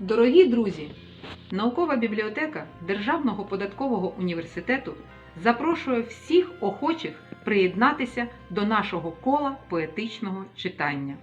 Дорогі друзі! Наукова бібліотека Державного податкового університету запрошує всіх охочих приєднатися до нашого кола поетичного читання.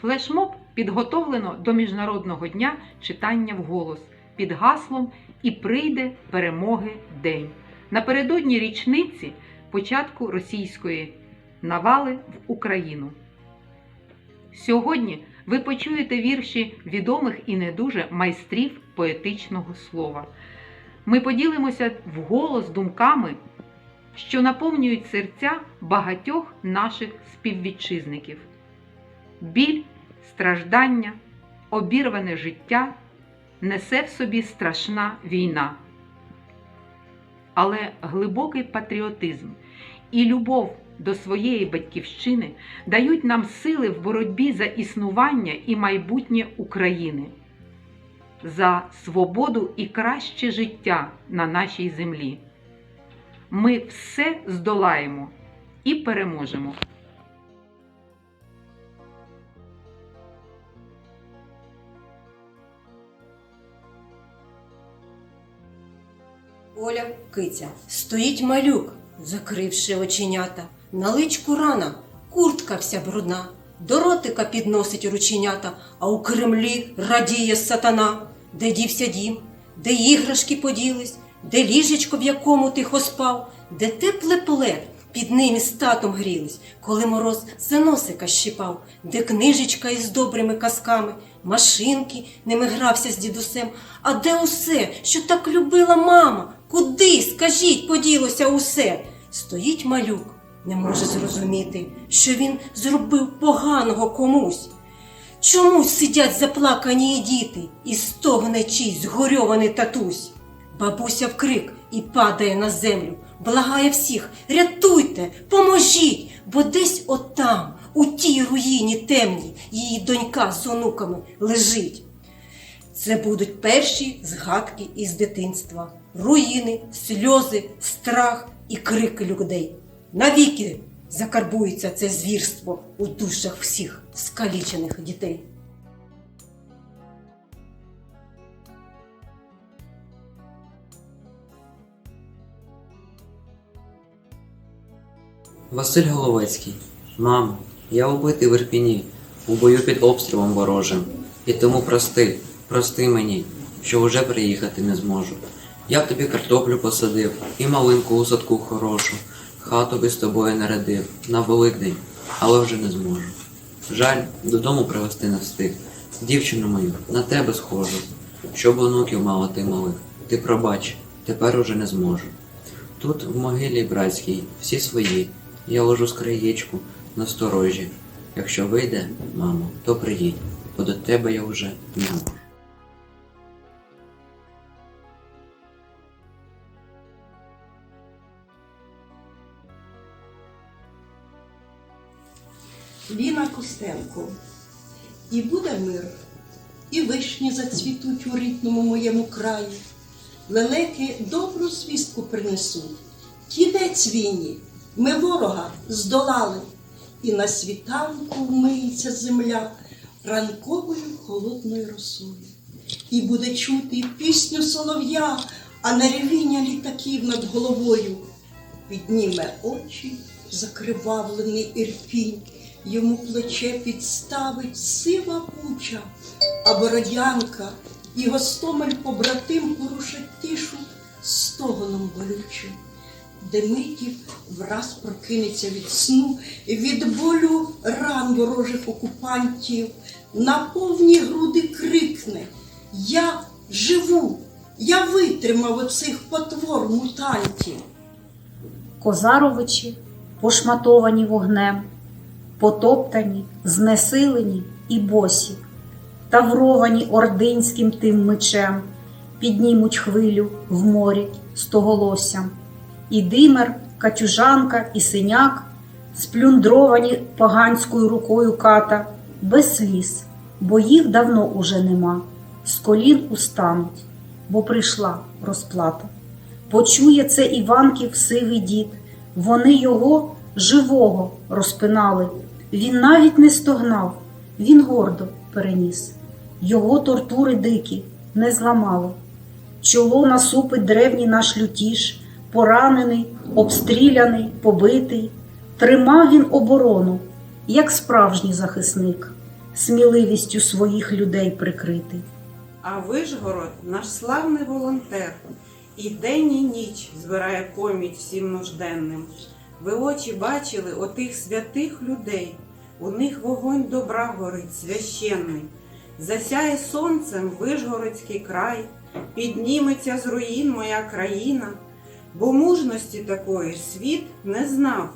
Флешмоб підготовлено до Міжнародного дня читання вголос під гаслом І прийде перемоги день напередодні річниці початку російської навали в Україну. Сьогодні ви почуєте вірші відомих і не дуже майстрів поетичного слова. Ми поділимося вголос думками, що наповнюють серця багатьох наших співвітчизників. Біль, страждання, обірване життя несе в собі страшна війна. Але глибокий патріотизм і любов до своєї батьківщини дають нам сили в боротьбі за існування і майбутнє України, за свободу і краще життя на нашій землі. Ми все здолаємо і переможемо. Оля киця. Стоїть малюк, закривши оченята. На личку рана, куртка вся брудна. До ротика підносить рученята, а у Кремлі радіє сатана. Де дівся дім, де іграшки поділись, де ліжечко, в якому тихо спав, де тепле плед під ним із татом грілись, коли мороз за носика щипав, де книжечка із добрими казками, машинки ними грався з дідусем. А де усе, що так любила мама? Куди, скажіть, поділося усе? Стоїть малюк, не може зрозуміти, що він зробив поганого комусь. Чомусь сидять заплакані діти, і стогне чийсь згорьований татусь. Бабуся вкрик і падає на землю, благає всіх, рятуйте, поможіть, бо десь отам, у тій руїні темній, її донька з онуками лежить. Це будуть перші згадки із дитинства, руїни, сльози, страх і крики людей. Навіки закарбується це звірство у душах всіх скалічених дітей. Василь Головецький. Мамо, я убитий в Ірпіні, у бою під обстрілом ворожим. І тому прости, прости мені, що вже приїхати не зможу. Я тобі картоплю посадив і малинку у садку хорошу, хату би з тобою нарадив на Великдень, але вже не зможу. Жаль, додому привезти не встиг. Дівчину мою, на тебе схожу, щоб онуків мала ти малих. Ти пробач, тепер уже не зможу. Тут, в могилі братській, всі свої. Я ложу з краєчку на сторожі. Якщо вийде, мамо, то приїдь, бо до тебе я вже не можу. Ліна Костенко. І буде мир, і вишні зацвітуть у рідному моєму краї. Лелеки добру звістку принесуть. Кінець війні, ми ворога здолали, і на світанку вмиється земля ранковою холодною росою. І буде чути пісню солов'я, а не ревіння літаків над головою. Підніме очі, закривавлений ірпінь, йому плече підставить сива пуча, а бородянка і гостомель побратим порушать тишу стогоном болючим, де митів враз прокинеться від сну, від болю ран ворожих окупантів, на повні груди крикне Я живу, я витримав оцих потвор мутантів. Козаровичі, пошматовані вогнем, потоптані, знесилені і босі, тавровані ординським тим мечем, піднімуть хвилю в морі стоголоссям. І димер, катюжанка, і синяк, сплюндровані поганською рукою ката, без сліз, бо їх давно уже нема, з колін устануть, бо прийшла розплата. Почує це Іванків сивий дід. Вони його живого розпинали. Він навіть не стогнав, він гордо переніс. його тортури дикі не зламало. Чоло насупить древній наш лютіш, поранений, обстріляний, побитий. Тримав він оборону, як справжній захисник, сміливістю своїх людей прикритий. А Вишгород наш славний волонтер, і день і ніч збирає поміч всім нужденним. Ви очі бачили отих святих людей, у них вогонь добра горить священний. Засяє сонцем Вишгородський край, підніметься з руїн моя країна, бо мужності такої світ не знав.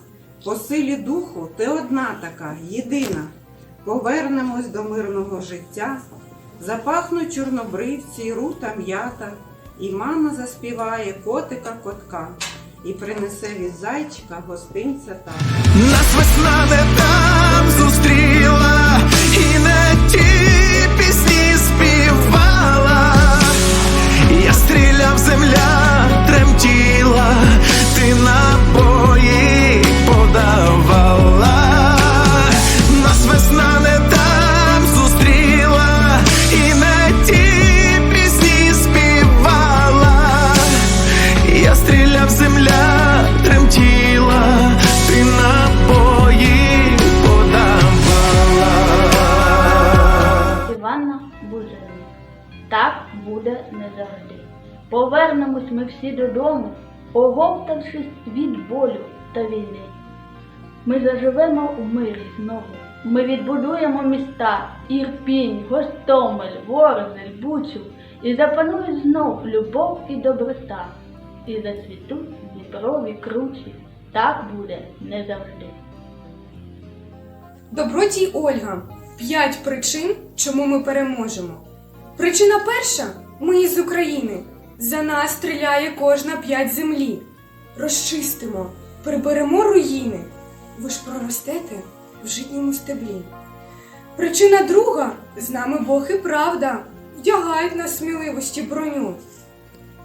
По силі духу ти одна така, єдина. Повернемось до мирного життя, Запахнуть чорнобривці, рута м'ята, і мама заспіває котика котка, і принесе від зайчика гостинця та Нас весна не там подавала. Івана Так буде не завжди. Повернемось ми всі додому, оговтавшись від болю та війни. Ми заживемо в мирі знову. Ми відбудуємо міста Ірпінь, Гостомель, Ворзель, Бучу, і запанують знов любов і доброта. І зацвітуть Дніпрові кручі. Так буде не завжди. Добродій Ольга. П'ять причин, чому ми переможемо. Причина перша ми із України. За нас стріляє кожна п'ять землі. Розчистимо, приберемо руїни. Ви ж проростете в житньому стеблі. Причина друга з нами Бог і правда. Вдягають нас сміливості броню.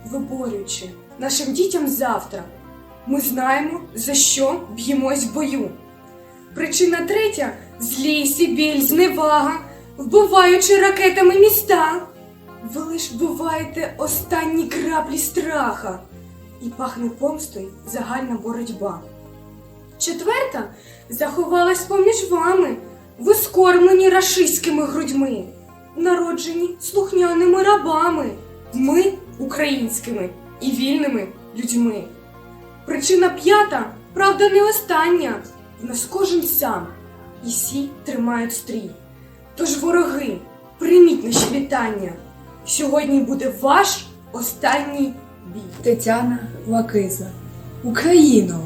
Виборюючи нашим дітям завтра. Ми знаємо, за що б'ємось в бою. Причина третя злість і біль, зневага, вбиваючи ракетами міста. Ви лиш вбиваєте останні краплі страха, і пахне помстою загальна боротьба. Четверта заховалась поміж вами, ви скормлені рашистськими грудьми, народжені слухняними рабами, ми українськими і вільними людьми. Причина п'ята, правда, не остання. В нас кожен сам, і всі тримають стрій. Тож, вороги, прийміть наші вітання. Сьогодні буде ваш останній бій. Тетяна Лакиза. Україно,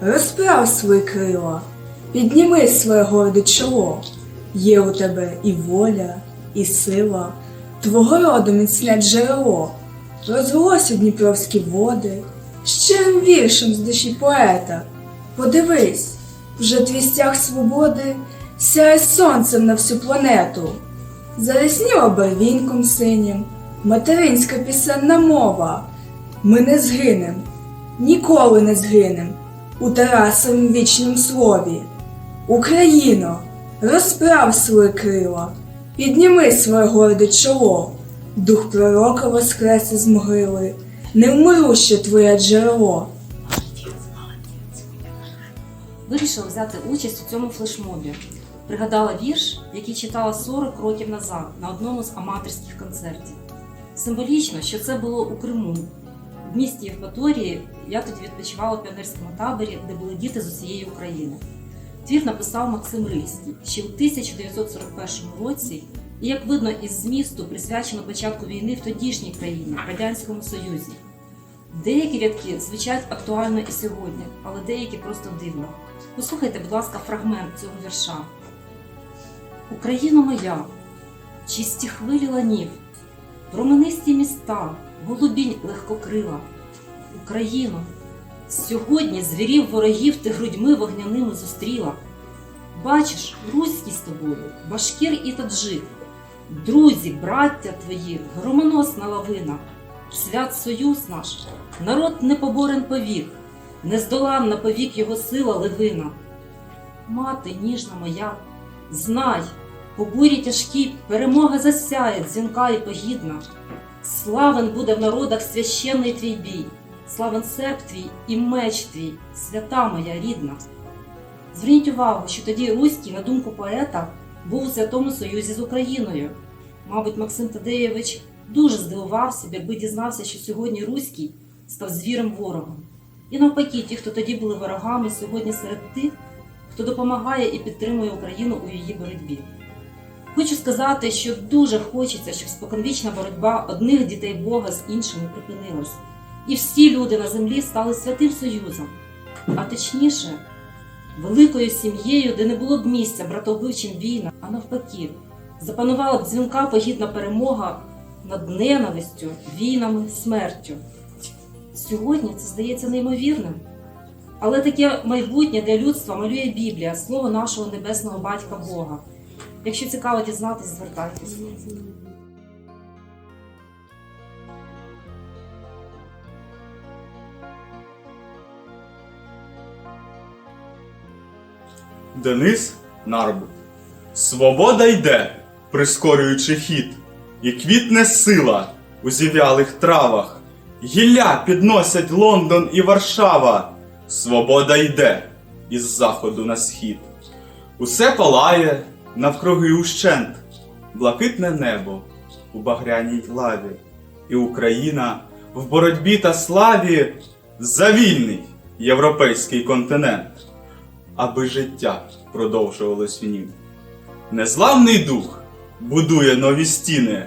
розправ свої крила, підніми своє горде чоло. Є у тебе і воля, і сила, твого роду міцне джерело. Розголосю дніпровські води, щирим віршем з душі поета. Подивись, вже твій стяг свободи сяє сонцем на всю планету. Зарясніла барвінком синім, материнська пісенна мова. Ми не згинем, ніколи не згинем у Тарасовім вічнім слові. Україно, розправ свої крила, підніми своє горде чоло, дух пророка воскрес із могили, невмируще твоє джерело. Вирішила взяти участь у цьому флешмобі. Пригадала вірш, який читала 40 років назад на одному з аматорських концертів. Символічно, що це було у Криму. В місті Євпаторії я тоді відпочивала в піонерському таборі, де були діти з усієї України. Твір написав Максим Рильський ще у 1941 році, і, як видно із змісту, присвячено початку війни в тодішній країні, Радянському Союзі. Деякі рядки звучать актуально і сьогодні, але деякі просто дивно. Послухайте, будь ласка, фрагмент цього вірша. Україно моя, чисті хвилі ланів, променисті міста, голубінь легкокрила. Україно, сьогодні звірів ворогів ти грудьми вогняними зустріла. Бачиш, руський з тобою, башкір і таджик, друзі, браття твої, громоносна лавина, свят союз наш, народ непоборен повік, нездоланна повік його сила левина. Мати ніжна моя, знай, по бурі тяжкі перемога засяє, дзвінка і погідна. Славен буде в народах священний твій бій, славен серп твій і меч твій, свята моя рідна. Зверніть увагу, що тоді Руський, на думку поета, був у святому союзі з Україною. Мабуть, Максим Тадеєвич дуже здивувався, якби дізнався, що сьогодні Руський став звіром ворогом. І навпаки, ті, хто тоді були ворогами, сьогодні серед тих, хто допомагає і підтримує Україну у її боротьбі. Хочу сказати, що дуже хочеться, щоб споконвічна боротьба одних дітей Бога з іншими припинилась, і всі люди на землі стали святим союзом, а точніше, великою сім'єю, де не було б місця братовбивчим війнам, а навпаки, запанувала б дзвінка погідна перемога над ненавистю, війнами, смертю. Сьогодні це здається неймовірним. Але таке майбутнє для людства малює Біблія, слово нашого небесного батька Бога. Якщо цікаво дізнатись, звертайтеся. Денис Нарбут. Свобода йде, прискорюючи хід, і квітне сила у зів'ялих травах. Гілля підносять Лондон і Варшава. Свобода йде із заходу на схід. Усе палає навкруги ущент, блакитне небо у багряній лаві, і Україна в боротьбі та славі за вільний європейський континент аби життя продовжувалось в нім. Незламний дух будує нові стіни,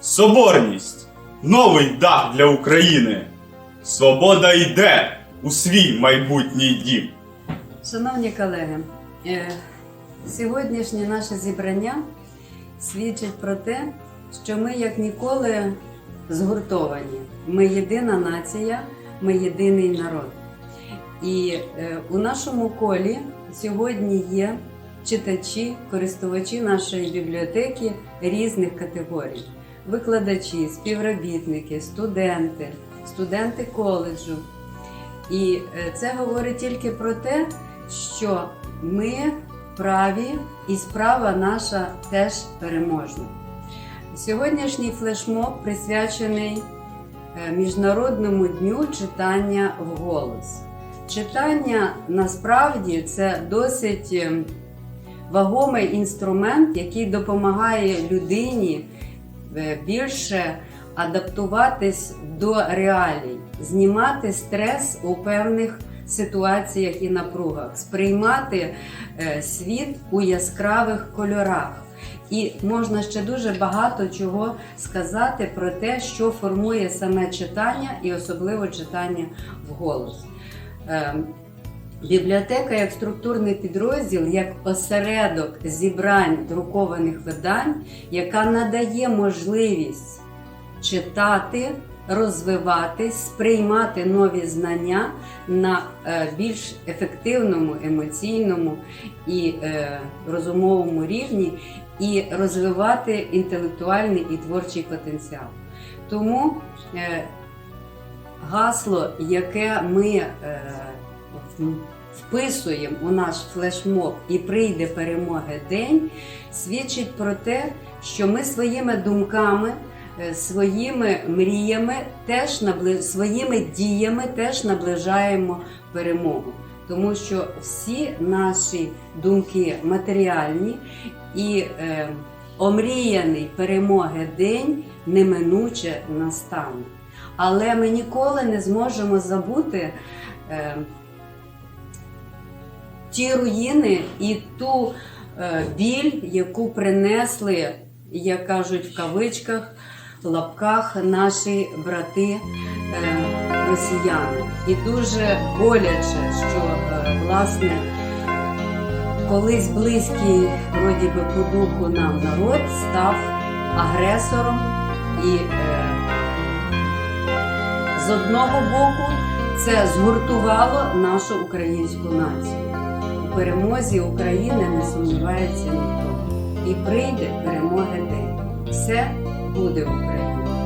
соборність, новий дах для України. Свобода йде у свій майбутній дім. Шановні колеги, е, сьогоднішнє наше зібрання свідчить про те, що ми як ніколи згуртовані. Ми єдина нація, ми єдиний народ. І е, у нашому колі сьогодні є читачі, користувачі нашої бібліотеки різних категорій: викладачі, співробітники, студенти, студенти коледжу. І е, це говорить тільки про те, що ми праві і справа наша теж переможна. Сьогоднішній флешмоб присвячений е, Міжнародному дню читання вголос. Читання насправді це досить е, вагомий інструмент, який допомагає людині е, більше адаптуватись до реалій, знімати стрес у певних ситуаціях і напругах, сприймати е, світ у яскравих кольорах. І можна ще дуже багато чого сказати про те, що формує саме читання, і особливо читання вголос. Е, Бібліотека як структурний підрозділ, як осередок зібрань друкованих видань, яка надає можливість читати, розвиватись, сприймати нові знання на е, більш ефективному, емоційному і е, розумовому рівні, і розвивати інтелектуальний і творчий потенціал. Тому е, гасло, яке ми вписуємо у наш флешмоб і прийде перемоги день, свідчить про те, що ми своїми думками, своїми мріями, теж набли... своїми діями теж наближаємо перемогу. Тому що всі наші думки матеріальні і е, омріяний перемоги день неминуче настане. Але ми ніколи не зможемо забути е, ті руїни і ту е, біль, яку принесли, як кажуть в кавичках, лапках наші брати е, росіяни. І дуже боляче, що е, власне колись близький вроді би по духу нам народ став агресором і е, з одного боку це згуртувало нашу українську націю. У перемозі України не сумнівається ніхто. І прийде перемоги день. Все буде в